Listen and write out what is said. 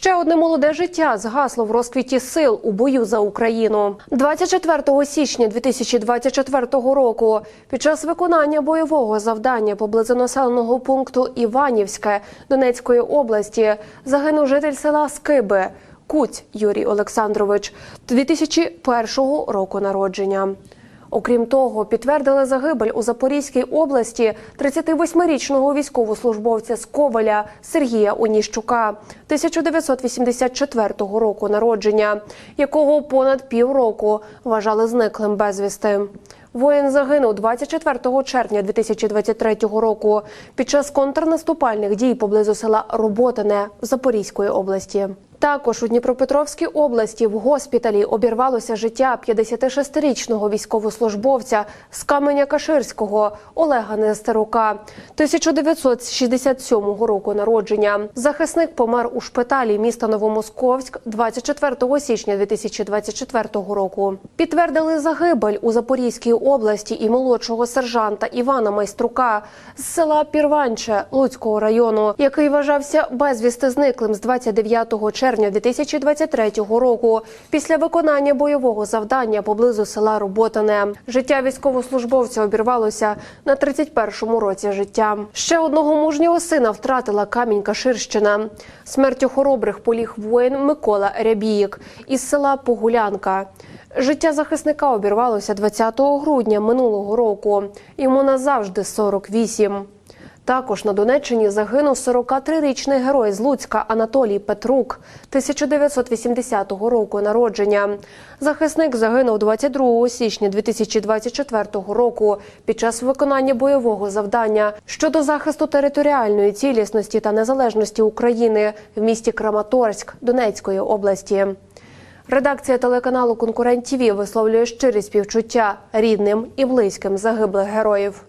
Ще одне молоде життя згасло в розквіті сил у бою за Україну. 24 січня 2024 року під час виконання бойового завдання поблизу населеного пункту Іванівське Донецької області загинув житель села Скиби Куць Юрій Олександрович 2001 року народження. Окрім того, підтвердили загибель у Запорізькій області 38-річного військовослужбовця з Коваля Сергія Оніщука 1984 року народження, якого понад півроку вважали зниклим безвісти. Воїн загинув 24 червня 2023 року під час контрнаступальних дій поблизу села Роботине Запорізької області. Також у Дніпропетровській області в госпіталі обірвалося життя 56-річного військовослужбовця з каменя Каширського Олега Нестерука 1967 року народження. Захисник помер у шпиталі міста Новомосковськ 24 січня 2024 року. Підтвердили загибель у Запорізькій області і молодшого сержанта Івана Майструка з села Пірванче Луцького району, який вважався безвісти зниклим з 29 червня 2023 року після виконання бойового завдання поблизу села Роботине. Життя військовослужбовця обірвалося на 31-му році життя. Ще одного мужнього сина втратила Камінь Каширщина. Смертю хоробрих поліг воїн Микола Рябіїк із села Погулянка. Життя захисника обірвалося 20 грудня минулого року. Йому назавжди 48. Також на Донеччині загинув 43-річний герой з Луцька Анатолій Петрук 1980 року народження. Захисник загинув 22 січня 2024 року під час виконання бойового завдання щодо захисту територіальної цілісності та незалежності України в місті Краматорськ Донецької області. Редакція телеканалу Конкурент ТІВІ висловлює щирі співчуття рідним і близьким загиблих героїв.